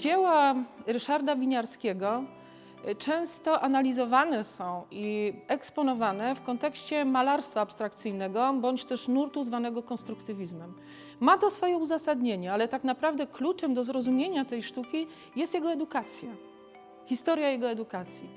Dzieła Ryszarda Winiarskiego y, często analizowane są i eksponowane w kontekście malarstwa abstrakcyjnego bądź też nurtu zwanego konstruktywizmem. Ma to swoje uzasadnienie, ale tak naprawdę kluczem do zrozumienia tej sztuki jest jego edukacja, historia jego edukacji.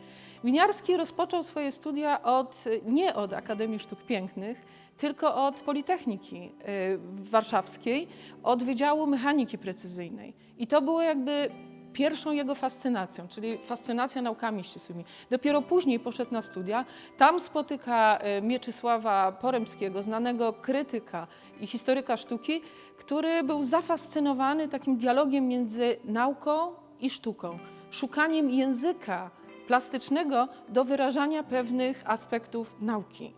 Winiarski rozpoczął swoje studia od, nie od Akademii Sztuk Pięknych, tylko od Politechniki y, Warszawskiej, od Wydziału Mechaniki Precyzyjnej. I to było jakby pierwszą jego fascynacją, czyli fascynacja naukami ścisłymi. Dopiero później poszedł na studia. Tam spotyka y, Mieczysława Poremskiego, znanego krytyka i historyka sztuki, który był zafascynowany takim dialogiem między nauką i sztuką, szukaniem języka plastycznego do wyrażania pewnych aspektów nauki.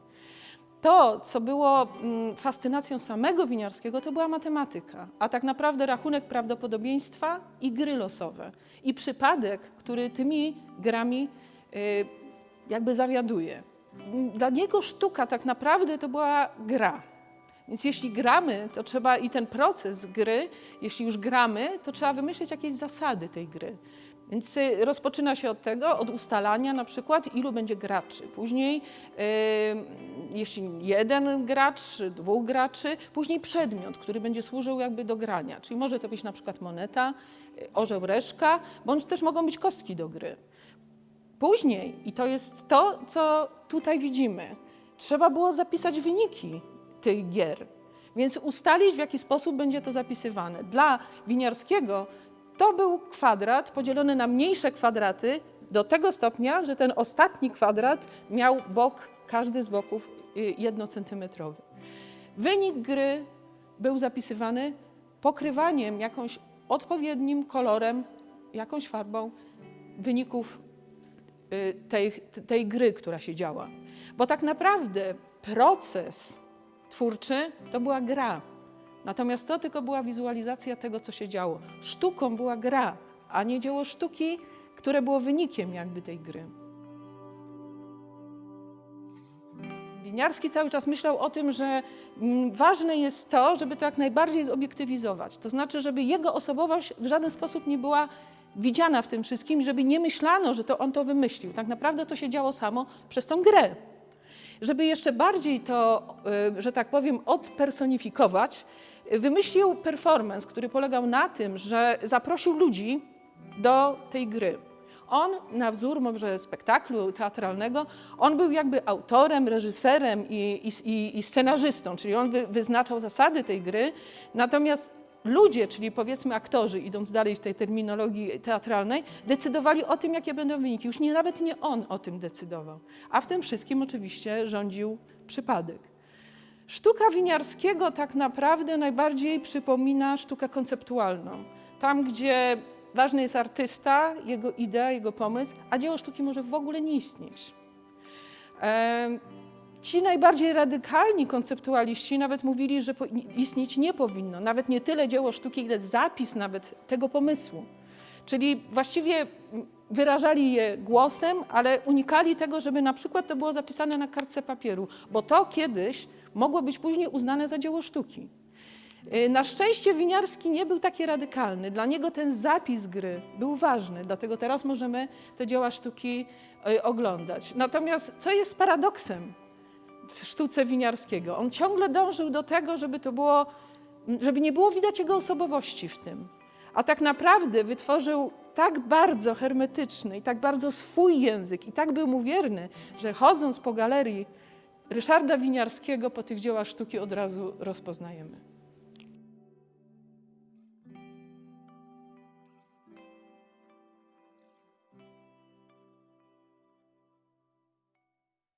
To, co było mm, fascynacją samego Winiarskiego, to była matematyka, a tak naprawdę rachunek prawdopodobieństwa i gry losowe. I przypadek, który tymi grami y, jakby zawiaduje. Dla niego sztuka tak naprawdę to była gra. Więc jeśli gramy, to trzeba i ten proces gry, jeśli już gramy, to trzeba wymyślić jakieś zasady tej gry. Więc y, rozpoczyna się od tego, od ustalania na przykład, ilu będzie graczy. Później, y, jeśli jeden gracz, dwóch graczy, później przedmiot, który będzie służył jakby do grania. Czyli może to być na przykład moneta, y, orzeł, reszka, bądź też mogą być kostki do gry. Później, i to jest to, co tutaj widzimy, trzeba było zapisać wyniki tych gier, więc ustalić, w jaki sposób będzie to zapisywane. Dla Winiarskiego to był kwadrat podzielony na mniejsze kwadraty do tego stopnia, że ten ostatni kwadrat miał bok, każdy z boków y, jednocentymetrowy. Wynik gry był zapisywany pokrywaniem jakąś odpowiednim kolorem, jakąś farbą wyników y, tej, tej gry, która się działa. Bo tak naprawdę proces twórczy to była gra. Natomiast to tylko była wizualizacja tego, co się działo. Sztuką była gra, a nie dzieło sztuki, które było wynikiem jakby tej gry. Winiarski cały czas myślał o tym, że mm, ważne jest to, żeby to jak najbardziej zobiektywizować. To znaczy, żeby jego osobowość w żaden sposób nie była widziana w tym wszystkim, żeby nie myślano, że to on to wymyślił. Tak naprawdę to się działo samo przez tą grę. Żeby jeszcze bardziej to, y, że tak powiem, odpersonifikować, wymyślił performance, który polegał na tym, że zaprosił ludzi do tej gry. On na wzór może spektaklu teatralnego, on był jakby autorem, reżyserem i, i, i scenarzystą, czyli on wy, wyznaczał zasady tej gry, natomiast ludzie, czyli powiedzmy aktorzy, idąc dalej w tej terminologii teatralnej, decydowali o tym, jakie będą wyniki. Już nie, nawet nie on o tym decydował. A w tym wszystkim oczywiście rządził przypadek. Sztuka winiarskiego tak naprawdę najbardziej przypomina sztukę konceptualną. Tam, gdzie ważny jest artysta, jego idea, jego pomysł, a dzieło sztuki może w ogóle nie istnieć. Ci najbardziej radykalni konceptualiści nawet mówili, że istnieć nie powinno. Nawet nie tyle dzieło sztuki, ile zapis nawet tego pomysłu. Czyli właściwie wyrażali je głosem, ale unikali tego, żeby na przykład to było zapisane na kartce papieru, bo to kiedyś mogło być później uznane za dzieło sztuki. Y, Na szczęście Winiarski nie był taki radykalny. Dla niego ten zapis gry był ważny, dlatego teraz możemy te dzieła sztuki y, oglądać. Natomiast co jest paradoksem w sztuce Winiarskiego? On ciągle dążył do tego, żeby to było, żeby nie było widać jego osobowości w tym. A tak naprawdę wytworzył tak bardzo hermetyczny i tak bardzo swój język i tak był mu wierny, że chodząc po galerii Ryszarda Winiarskiego po tych dziełach sztuki od razu rozpoznajemy.